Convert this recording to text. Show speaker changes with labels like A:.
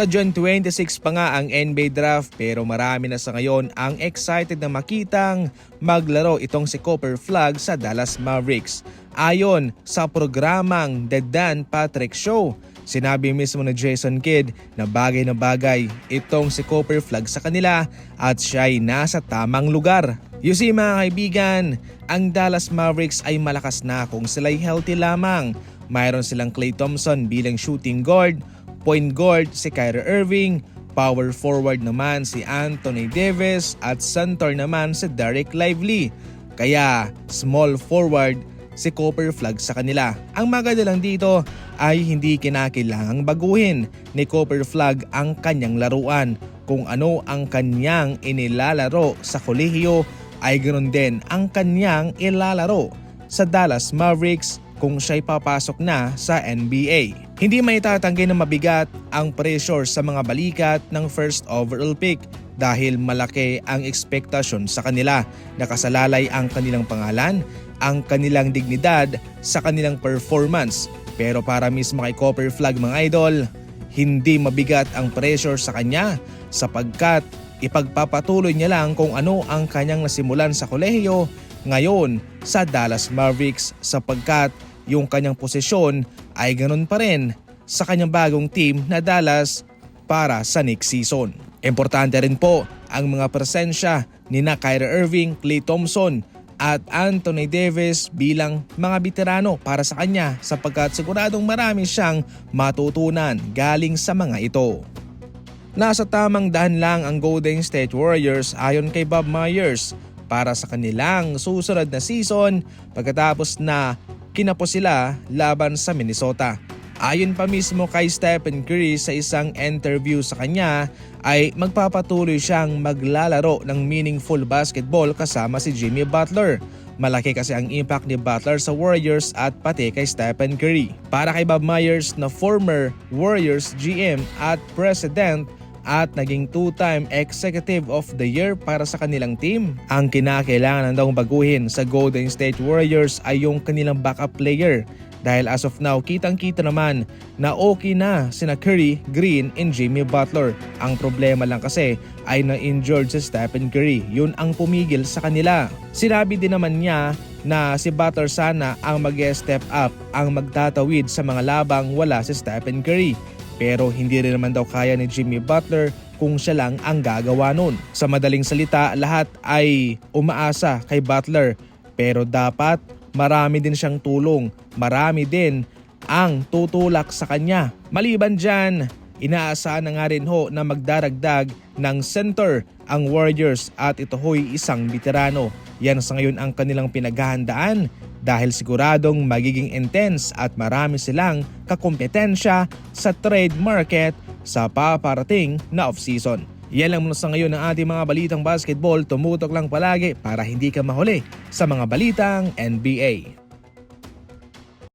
A: Sa June 26 pa nga ang NBA draft pero marami na sa ngayon ang excited na makitang maglaro itong si Copper Flag sa Dallas Mavericks. Ayon sa programang The Dan Patrick Show, sinabi mismo ni Jason Kidd na bagay na bagay itong si Copper Flag sa kanila at siya ay nasa tamang lugar. You see mga kaibigan, ang Dallas Mavericks ay malakas na kung sila'y healthy lamang. Mayroon silang Klay Thompson bilang shooting guard, point guard si Kyrie Irving, power forward naman si Anthony Davis at center naman si Derek Lively. Kaya small forward si Copper Flag sa kanila. Ang maganda lang dito ay hindi kinakailangang baguhin ni Copper Flag ang kanyang laruan. Kung ano ang kanyang inilalaro sa kolehiyo ay ganoon din ang kanyang ilalaro sa Dallas Mavericks kung siya'y papasok na sa NBA. Hindi may tatanggi na mabigat ang pressure sa mga balikat ng first overall pick dahil malaki ang ekspektasyon sa kanila. Nakasalalay ang kanilang pangalan, ang kanilang dignidad sa kanilang performance. Pero para mismo kay Copper Flag mga idol, hindi mabigat ang pressure sa kanya sapagkat ipagpapatuloy niya lang kung ano ang kanyang nasimulan sa kolehiyo ngayon sa Dallas Mavericks sapagkat yung kanyang posisyon ay ganun pa rin sa kanyang bagong team na Dallas para sa next season. Importante rin po ang mga presensya ni na Kyrie Irving, Klay Thompson at Anthony Davis bilang mga veterano para sa kanya sapagkat siguradong marami siyang matutunan galing sa mga ito. Nasa tamang daan lang ang Golden State Warriors ayon kay Bob Myers para sa kanilang susunod na season pagkatapos na kinapos sila laban sa Minnesota. Ayon pa mismo kay Stephen Curry sa isang interview sa kanya ay magpapatuloy siyang maglalaro ng meaningful basketball kasama si Jimmy Butler. Malaki kasi ang impact ni Butler sa Warriors at pati kay Stephen Curry. Para kay Bob Myers na former Warriors GM at President at naging two-time Executive of the Year para sa kanilang team. Ang kinakailangan daw baguhin sa Golden State Warriors ay yung kanilang backup player dahil as of now kitang-kita naman na okay na sina Curry, Green, and Jimmy Butler. Ang problema lang kasi ay na-injured si Stephen Curry. Yun ang pumigil sa kanila. Sinabi din naman niya na si Butler sana ang mag-step up ang magtatawid sa mga labang wala si Stephen Curry. Pero hindi rin naman daw kaya ni Jimmy Butler kung siya lang ang gagawa nun. Sa madaling salita, lahat ay umaasa kay Butler pero dapat marami din siyang tulong. Marami din ang tutulak sa kanya. Maliban dyan, inaasahan na nga rin ho na magdaragdag ng center ang Warriors at ito ho'y isang veterano. Yan sa ngayon ang kanilang pinaghahandaan dahil siguradong magiging intense at marami silang kakompetensya sa trade market sa paparating na off-season. Yan lang muna sa ngayon ng ating mga balitang basketball. Tumutok lang palagi para hindi ka mahuli sa mga balitang NBA.